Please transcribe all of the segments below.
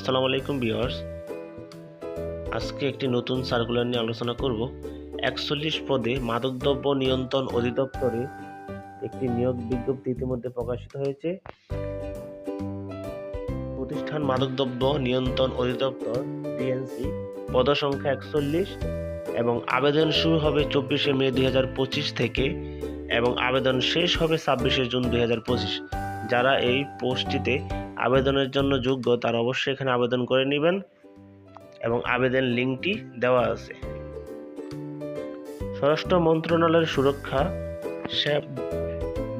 আসসালামু আলাইকুম ভিউয়ার্স। আজকে একটি নতুন সার্কুলার নিয়ে আলোচনা করব। একচল্লিশ পদে মাদকদ্রব্য নিয়ন্ত্রণ অধিদপ্তরে একটি নিয়োগ বিজ্ঞপ্তি ইতিমধ্যে প্রকাশিত হয়েছে। প্রতিষ্ঠান মাদকদ্রব্য নিয়ন্ত্রণ অধিদপ্তর ডিএনসি পদসংখ্যা একচল্লিশ এবং আবেদন শুরু হবে চব্বিশে মে দুই হাজার পঁচিশ থেকে এবং আবেদন শেষ হবে ছাব্বিশে জুন দুই হাজার পঁচিশ। যারা এই পোস্টটিতে আবেদনের জন্য যোগ্য, তারা অবশ্যই এখানে আবেদন করে নেবেন এবং আবেদন লিঙ্কটি দেওয়া আছে। স্বরাষ্ট্র মন্ত্রণালয়ের সুরক্ষা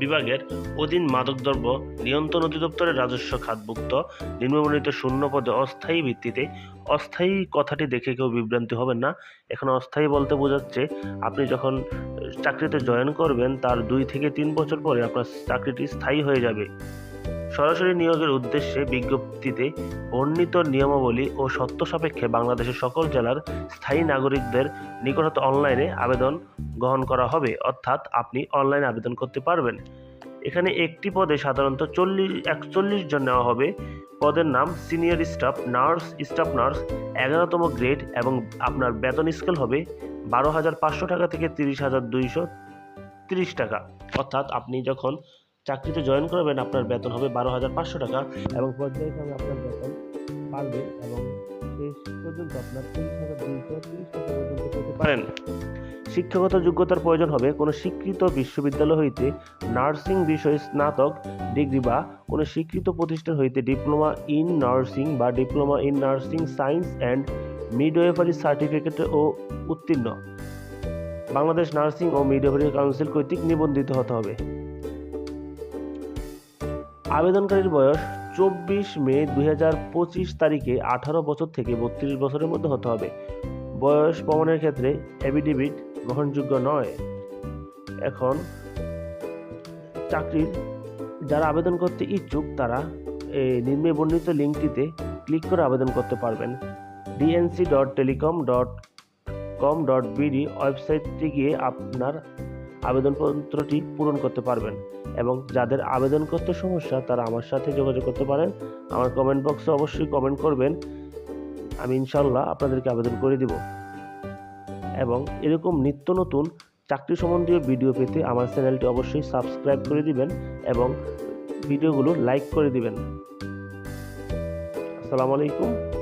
বিভাগের অধীন মাদকদ্রব্য নিয়ন্ত্রণ অধিদপ্তরের রাজস্ব খাতভুক্ত নিম্নবর্ণিত শূন্য পদে অস্থায়ী ভিত্তিতে অস্থায়ী কথাটি দেখে কেউ বিভ্রান্তি হবেন না। এখানে অস্থায়ী বলতে বোঝাচ্ছে আপনি যখন চাকরিতে জয়েন করবেন, তার দুই থেকে তিন বছর পরে আপনার চাকরিটি স্থায়ী হয়ে যাবে। সরাসরি নিয়োগের উদ্দেশ্যে বিজ্ঞপ্তিতে বর্ণিত নিয়মাবলী ও সত্য সাপেক্ষে বাংলাদেশের সকল জেলার স্থায়ী নাগরিকদের নিকটত অনলাইনে আবেদন গ্রহণ করা হবে। অর্থাৎ আপনি অনলাইনে আবেদন করতে পারবেন। এখানে একটি পদে সাধারণত চল্লিশ, একচল্লিশ জন নেওয়া হবে। পদের নাম senior staff, nurse staff nurse, এগারোতম গ্রেড এবং আপনার বেতন স্কেল হবে বারো হাজার পাঁচশো টাকা থেকে তিরিশ হাজার দুইশো তিরিশ টাকা। অর্থাৎ আপনি যখন চাকরিতে জয়েন করবেন আপনার বেতন হবে বারো হাজার পাঁচশো টাকা এবং পর্যায়ক্রমে আপনার বেতন বাড়বে এবং শেষ পর্যন্ত আপনার তিরিশ হাজার দুইশো তিরিশ টাকা পর্যন্ত পেতে পারেন। শিক্ষাগত যোগ্যতার প্রয়োজন হবে কোনো স্বীকৃত বিশ্ববিদ্যালয় হইতে নার্সিং বিষয়ে স্নাতক ডিগ্রি বা কোনো স্বীকৃত প্রতিষ্ঠান হইতে ডিপ্লোমা ইন নার্সিং বা diploma in nursing science and midwifery certificate ও উত্তীর্ণ। বাংলাদেশ নার্সিং ও মিডওয়েফারি কাউন্সিল কর্তৃক নিবন্ধিত হতে হবে। আবেদনকারীর বয়স চব্বিশ মে দু হাজার পঁচিশ তারিখে আঠারো বছর থেকে বত্রিশ বছরের মধ্যে হতে হবে। বয়স প্রমাণের ক্ষেত্রে এফিডেভিট গ্রহণযোগ্য নয়। এখন চাকরির যারা আবেদন করতে ইচ্ছুক তারা নিম্নে বর্ণিত লিঙ্কটিতে ক্লিক করে আবেদন করতে পারবেন। DNC dot telecom dot com dot BD ওয়েবসাইটটি গিয়ে আপনার আবেদনপত্রটি পূরণ করতে পারবেন এবং যাদের আবেদন করতে সমস্যা, তারা আমার সাথে যোগাযোগ করতে পারেন। আমার কমেন্ট বক্সে অবশ্যই কমেন্ট করবেন। আমি ইনশাল্লাহ আপনাদেরকে আবেদন করে দিব। এবং এরকম নিত্য নতুন চাকরি সম্বন্ধীয় ভিডিও পেতে আমার চ্যানেলটি অবশ্যই সাবস্ক্রাইব করে দিবেন এবং ভিডিওগুলো লাইক করে দিবেন। আসসালামু আলাইকুম।